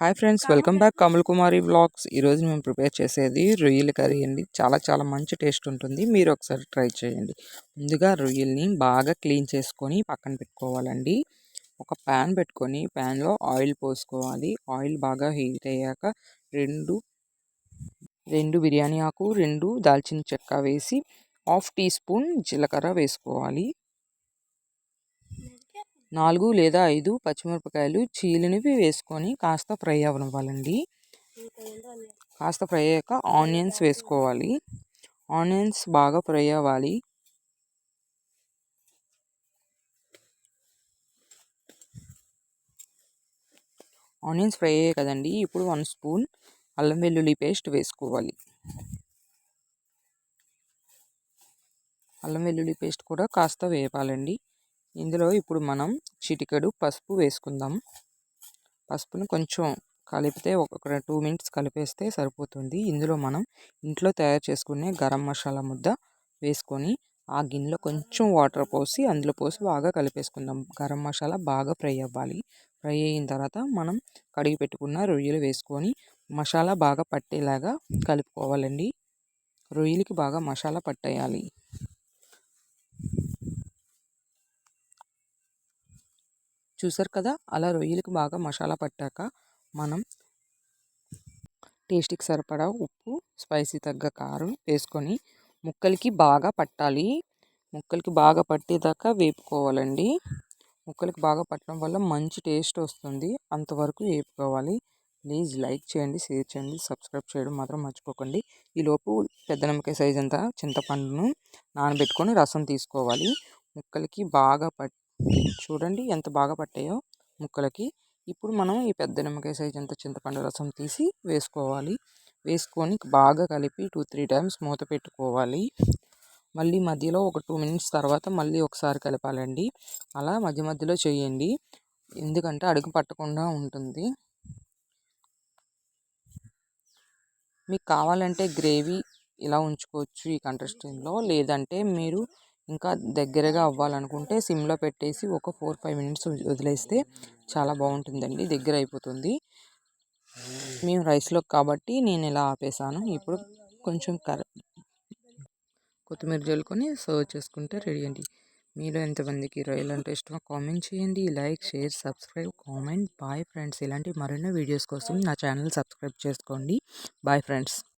Hi friends welcome back Kamal Kumari vlogs. ఈరోజు మేము prepare చేసేది రొయ్యల కర్రీ అండి. చాలా చాలా మంచి టేస్ట్ ఉంటుంది. మీరు ఒకసారి ట్రై చేయండి. ముందుగా రొయ్యల్ని బాగా క్లీన్ చేసుకొని పక్కన పెట్టుకోవాలండి. ఒక ప్యాన్ పెట్టుకొని ప్యాన్లో ఆయిల్ పోసుకోవాలి. ఆయిల్ బాగా హీట్ అయ్యాక రెండు రెండు బిర్యానీ ఆకు రెండు దాల్చిన చెక్క వేసి హాఫ్ టీ స్పూన్ జీలకర్ర వేసుకోవాలి. నాలుగు లేదా ఐదు పచ్చిమిరపకాయలు చీలినవి వేసుకొని కాస్త ఫ్రై అవ్వనివ్వాలండి. కాస్త ఫ్రై అయ్యాక ఆనియన్స్ వేసుకోవాలి. ఆనియన్స్ బాగా ఫ్రై అవ్వాలి. ఆనియన్స్ ఫ్రై అయ్యాయి కదండి ఇప్పుడు వన్ స్పూన్ అల్లం వెల్లుల్లి పేస్ట్ వేసుకోవాలి. అల్లం వెల్లుల్లి పేస్ట్ కూడా కాస్త వేపాలండి. ఇందులో ఇప్పుడు మనం చిటికెడు పసుపు వేసుకుందాం. పసుపును కొంచెం కలిపితే ఒక టూ మినిట్స్ కలిపేస్తే సరిపోతుంది. ఇందులో మనం ఇంట్లో తయారు చేసుకునే గరం మసాలా ముద్ద వేసుకొని ఆ గిన్నెలో కొంచెం వాటర్ పోసి అందులో పోసి బాగా కలిపేసుకుందాం. గరం మసాలా బాగా ఫ్రై అవ్వాలి. ఫ్రై అయిన తర్వాత మనం కడిగి పెట్టుకున్న రొయ్యలు వేసుకొని మసాలా బాగా పట్టేలాగా కలుపుకోవాలండి. రొయ్యలకి బాగా మసాలా పట్టేయాలి. చూసారు కదా? అలా రొయ్యలకు బాగా మసాలా పట్టాక మనం టేస్ట్కి సరిపడా ఉప్పు స్పైసీ తగ్గ కారం వేసుకొని ముక్కలకి బాగా పట్టాలి. ముక్కలకి బాగా పట్టేదాకా వేపుకోవాలండి. ముక్కలకి బాగా పట్టడం వల్ల మంచి టేస్ట్ వస్తుంది. అంతవరకు వేపుకోవాలి. ప్లీజ్ లైక్ చేయండి షేర్ చేయండి సబ్స్క్రైబ్ చేయడం మాత్రం మర్చిపోకండి. ఈలోపు పెద్ద నిమ్మకాయ సైజ్ అంతా చింతపండును నానబెట్టుకొని రసం తీసుకోవాలి. ముక్కలకి బాగా పట్టి చూడండి ఎంత బాగా పట్టాయో ముక్కలకి. ఇప్పుడు మనం ఈ పెద్ద నిమ్మకాయ సైజ్ అంత చింతపండు రసం తీసి వేసుకోవాలి. వేసుకొని బాగా కలిపి టూ త్రీ టైమ్స్ మూత పెట్టుకోవాలి. మళ్ళీ మధ్యలో ఒక టూ మినిట్స్ తర్వాత మళ్ళీ ఒకసారి కలపాలండి. అలా మధ్య మధ్యలో చేయండి. ఎందుకంటే అడుగు పట్టకుండా ఉంటుంది. మీకు కావాలంటే గ్రేవీ ఇలా ఉంచుకోవచ్చు ఈ కంటెస్టెంట్లో లేదంటే మీరు ఇంకా దగ్గరగా అవ్వాలనుకుంటే సిమ్లో పెట్టేసి ఒక ఫోర్ ఫైవ్ మినిట్స్ వదిలేస్తే చాలా బాగుంటుందండి దగ్గర అయిపోతుంది. మేము రైస్లో కాబట్టి నేను ఇలా ఆపేసాను. ఇప్పుడు కొంచెం కర కొత్తిమీర చల్లుకొని సర్వ్ చేసుకుంటే రెడీ అండి. మీరు ఎంతమందికి రొయ్యలు అంటే ఇష్టమో కామెంట్ చేయండి. Like share subscribe comment. Bye friends. ఇలాంటి మరెన్నో వీడియోస్ కోసం నా ఛానల్ సబ్స్క్రైబ్ చేసుకోండి. Bye friends.